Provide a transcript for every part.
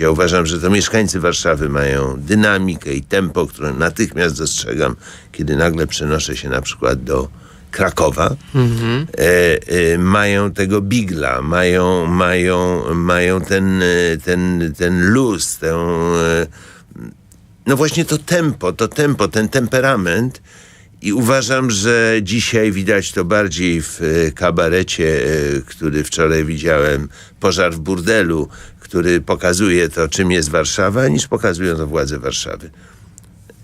Ja uważam, że to mieszkańcy Warszawy mają dynamikę i tempo, które natychmiast dostrzegam, kiedy nagle przenoszę się na przykład do Krakowa. E, e, mają tego bigla, mają, mają, mają ten, e, ten, ten luz, tę, e, no właśnie to tempo, to tempo, ten temperament. I uważam, że dzisiaj widać to bardziej w e, kabarecie, e, który wczoraj widziałem, Pożar w burdelu, który pokazuje to, czym jest Warszawa, niż pokazują to władze Warszawy.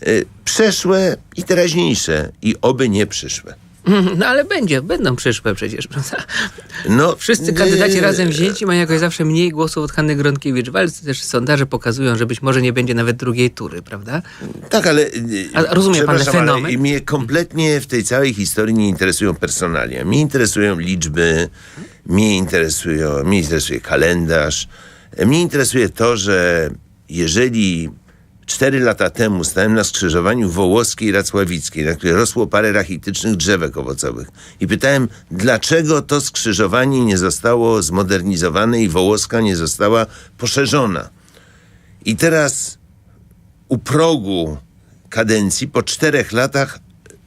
E, Przeszłe i teraźniejsze i oby nie przyszłe. No ale będzie, będą przyszłe przecież, prawda? No, Wszyscy kandydaci e, razem wzięci mają jakoś zawsze mniej głosów od Hanny Gronkiewicz-Walc. Też sondaże pokazują, że być może nie będzie nawet drugiej tury, prawda? Tak, ale. A rozumie pan ale fenomen? Mnie kompletnie w tej całej historii nie interesują personalia. Mnie interesują liczby, mnie, interesują, mnie interesuje kalendarz. Mnie interesuje to, że jeżeli cztery lata temu stałem na skrzyżowaniu Wołoskiej i Racławickiej, na której rosło parę rachitycznych drzewek owocowych i pytałem, dlaczego to skrzyżowanie nie zostało zmodernizowane i Wołoska nie została poszerzona. I teraz u progu kadencji po czterech latach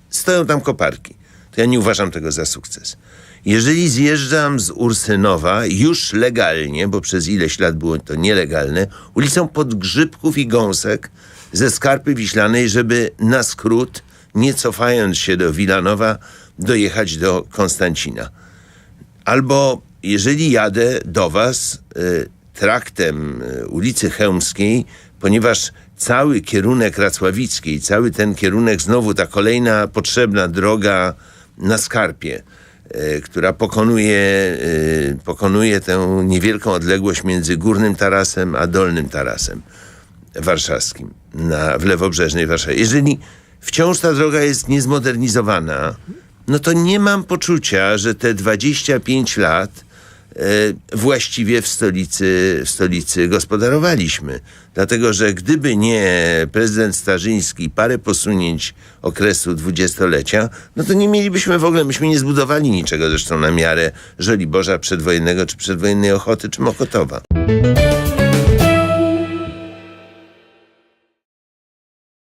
stoją tam koparki. To ja nie uważam tego za sukces. Jeżeli zjeżdżam z Ursynowa już legalnie, bo przez ileś lat było to nielegalne, ulicą Podgrzybków i Gąsek ze Skarpy Wiślanej, żeby na skrót, nie cofając się do Wilanowa, dojechać do Konstancina. Albo jeżeli jadę do was y, traktem y, ulicy Chełmskiej, ponieważ cały kierunek Racławickiej, cały ten kierunek, znowu ta kolejna potrzebna droga na Skarpie, y, która pokonuje, y, pokonuje tę niewielką odległość między Górnym Tarasem a Dolnym Tarasem warszawskim, na, w lewobrzeżnej Warszawie. Jeżeli wciąż ta droga jest niezmodernizowana, no to nie mam poczucia, że te 25 lat e, właściwie w stolicy, w stolicy gospodarowaliśmy. Dlatego, że gdyby nie prezydent Starzyński parę posunięć okresu dwudziestolecia, no to nie mielibyśmy w ogóle, myśmy nie zbudowali niczego zresztą na miarę Żoliborza przedwojennego, czy przedwojennej Ochoty, czy Mokotowa.